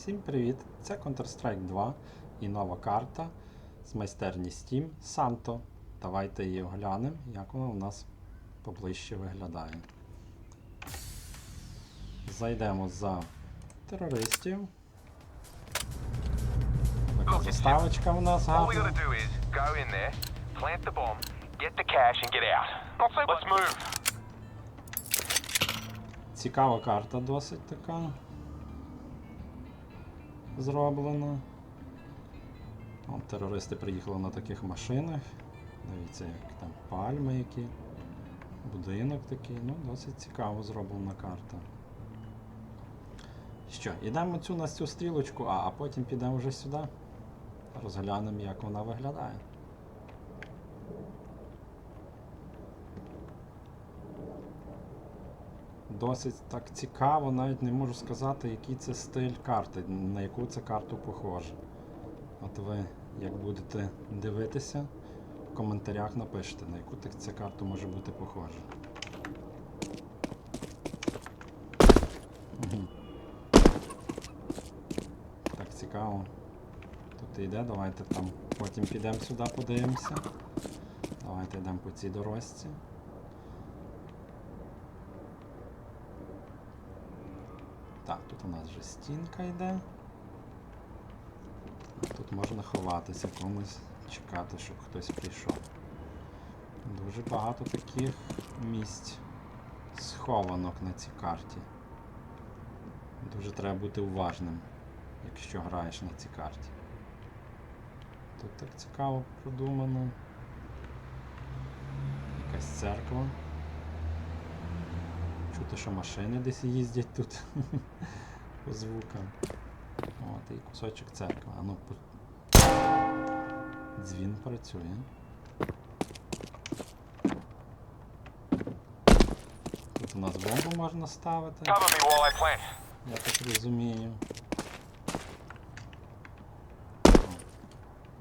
Всім привіт! Це Counter-Strike 2 і нова карта з майстерні Steam Santo. Давайте її оглянемо, як вона у нас поближче виглядає. Зайдемо за терористів. Така заставочка у нас гарна. Цікава карта досить така. Зроблена. Вон, терористи приїхали на таких машинах. Дивіться, як там пальми які. Будинок такий. Ну, досить цікаво зроблена карта. Що, йдемо цю на цю стрілочку, а, а потім підемо вже сюди. Розглянемо, як вона виглядає. Досить так цікаво, навіть не можу сказати, який це стиль карти, на яку це карту похоже. От ви, як будете дивитися, в коментарях напишете, на яку так ця карту може бути похожа. Так цікаво. Тут йде, давайте там потім підемо сюди, подивимося. Давайте йдемо по цій дорожці. Так, тут у нас вже стінка йде. Тут можна ховатися комусь, чекати, щоб хтось прийшов. Дуже багато таких місць схованок на цій карті. Дуже треба бути уважним, якщо граєш на цій карті. Тут так цікаво продумано. Якась церква. Чути, що машини десь їздять тут по звукам. От, і кусочок церкви. А ну. Дзвін працює. Тут у нас бомбу можна ставити, я так розумію.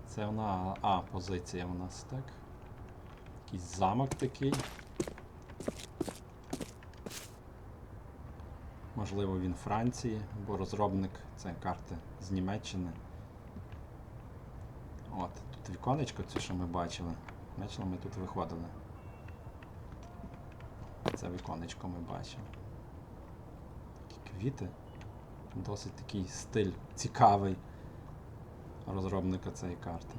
Це вона. А, позиція у нас, так? Якийсь замок такий. Можливо, він Франції, бо розробник це карти з Німеччини. От, тут віконечко, це що ми бачили. Бачили, ми тут виходили. Це віконечко ми бачимо. Такі квіти. Досить такий стиль цікавий розробника цієї карти.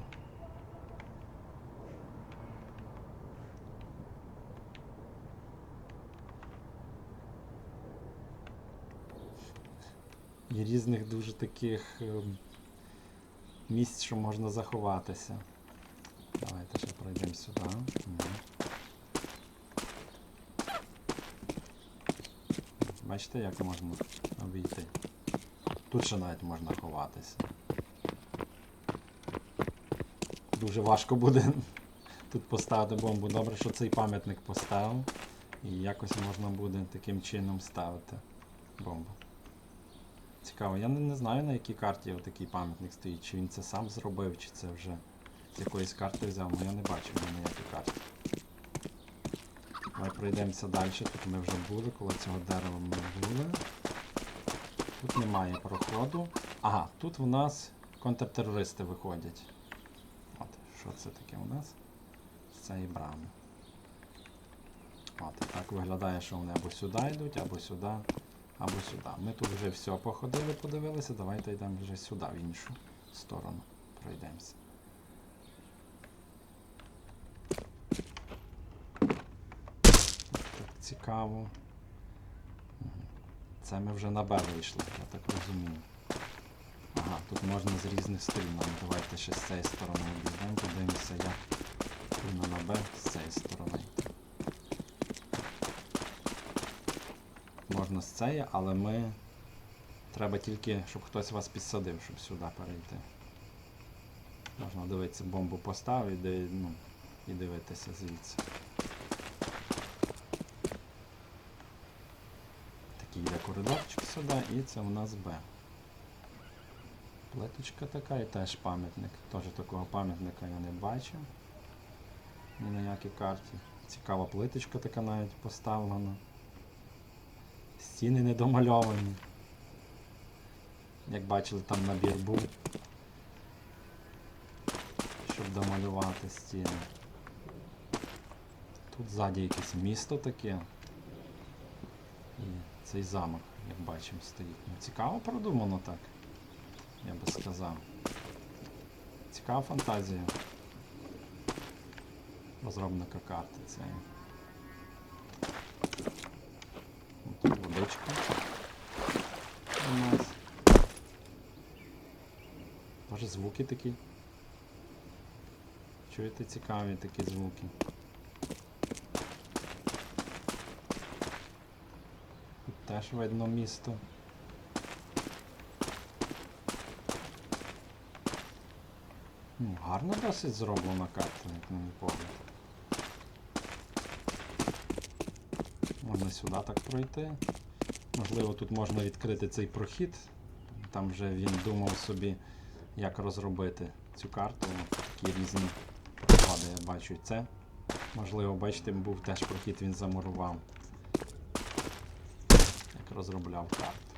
І різних дуже таких ем, місць, що можна заховатися. Давайте ще пройдемо сюди. Бачите, як можна обійти? Тут ще навіть можна ховатися. Дуже важко буде тут поставити бомбу. Добре, що цей пам'ятник поставив. І якось можна буде таким чином ставити бомбу. Цікаво, я не, не знаю на якій карті такий пам'ятник стоїть, чи він це сам зробив, чи це вже з якоїсь карти взяв, але я не бачив на якій карті. Давай пройдемося далі, тут ми вже були, коло цього дерева ми були. Тут немає проходу. Ага, тут в нас контртерористи виходять. От, що це таке у нас? З цієї брами. От, так виглядає, що вони або сюди йдуть, або сюди, або сюди. Ми тут вже все походили, подивилися, давайте йдемо вже сюди, в іншу сторону. Пройдемося. Так цікаво. Це ми вже на Б вийшли, я так розумію. Ага, тут можна з різних сторін. Давайте ще з цієї сторони обійдемо, подивимося, як на Б з цієї сторони. Можна з цієї, але ми. Треба тільки, щоб хтось вас підсадив, щоб сюди перейти. Можна дивитися, бомбу поставити де, ну, і дивитися звідси. Такий йде коридорчик сюди, і це у нас Б. Плиточка така і теж пам'ятник. Теж такого пам'ятника я не бачив. Ні на якій карті. Цікава плиточка така навіть поставлена. Стіни не домальовані. Як бачили, там набір був. Щоб домалювати стіни. Тут ззаді якесь місто таке. І цей замок, як бачимо, стоїть. Ну, цікаво продумано так. Я би сказав. Цікава фантазія. Розробника карти цієї. Ось Тут водичка у нас. Може звуки такі. Чуєте цікаві такі звуки? Тут теж видно місто. Ну, гарно досить зроблена карта, як на мій погляд. Можна сюди так пройти. Можливо, тут можна відкрити цей прохід. Там вже він думав собі, як розробити цю карту. Такі різні проходи я бачу. Це. Можливо, бачите, був теж прохід, він замурував. Як розробляв карту.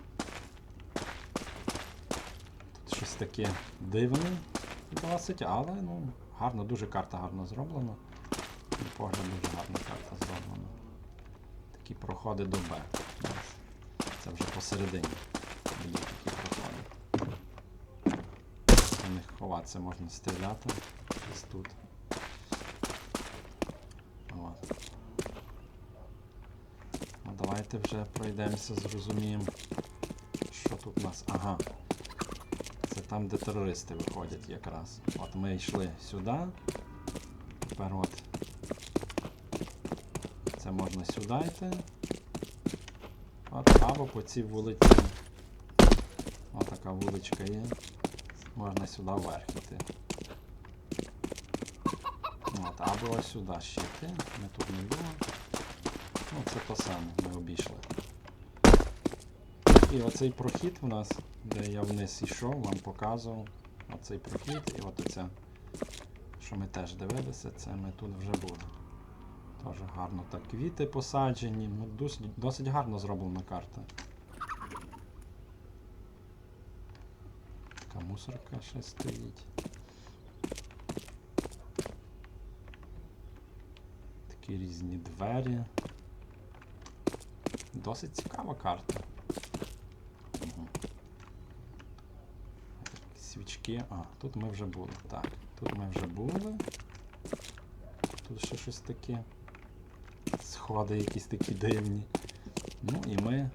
Тут щось таке дивне досить, але ну, гарно, дуже карта гарно зроблена. На погляд, дуже гарна карта зроблена. Такі проходи до Б. Це вже посередині. Є такі проходи. У них ховатися можна стріляти. Ось тут. От. Ну, давайте вже пройдемося, зрозуміємо, що тут у нас. Ага. Це там, де терористи виходять якраз. От ми йшли сюди. Тепер от. Це можна сюди йти. От, або по цій вулиці. Ось така вуличка є. Можна сюди вверх йти. От, або ось сюди ще йти. Ми тут не було. Ну, це то саме, ми обійшли. І оцей прохід у нас, де я вниз йшов, вам показував. Оцей прохід і от оця, що ми теж дивилися, це ми тут вже були. Теж гарно так квіти посаджені, ну, досить, досить гарно зроблена карта. Така мусорка ще стоїть. Такі різні двері. Досить цікава карта. Мгм. Свічки. А, тут ми вже були. Так, тут ми вже були. Тут ще щось таке. Сходи якісь такі дивні. Ну і ми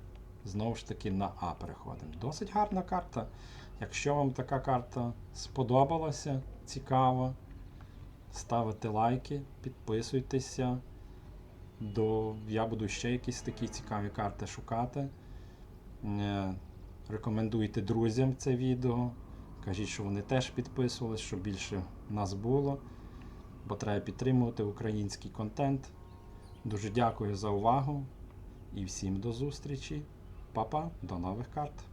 знову ж таки на А переходимо. Досить гарна карта. Якщо вам така карта сподобалася, цікава, ставите лайки, підписуйтеся. До... Я буду ще якісь такі цікаві карти шукати. Е, Рекомендуйте друзям це відео. Кажіть, що вони теж підписувались, щоб більше нас було. Бо треба підтримувати український контент. Дуже дякую за увагу і всім до зустрічі. Па-па, до нових карт.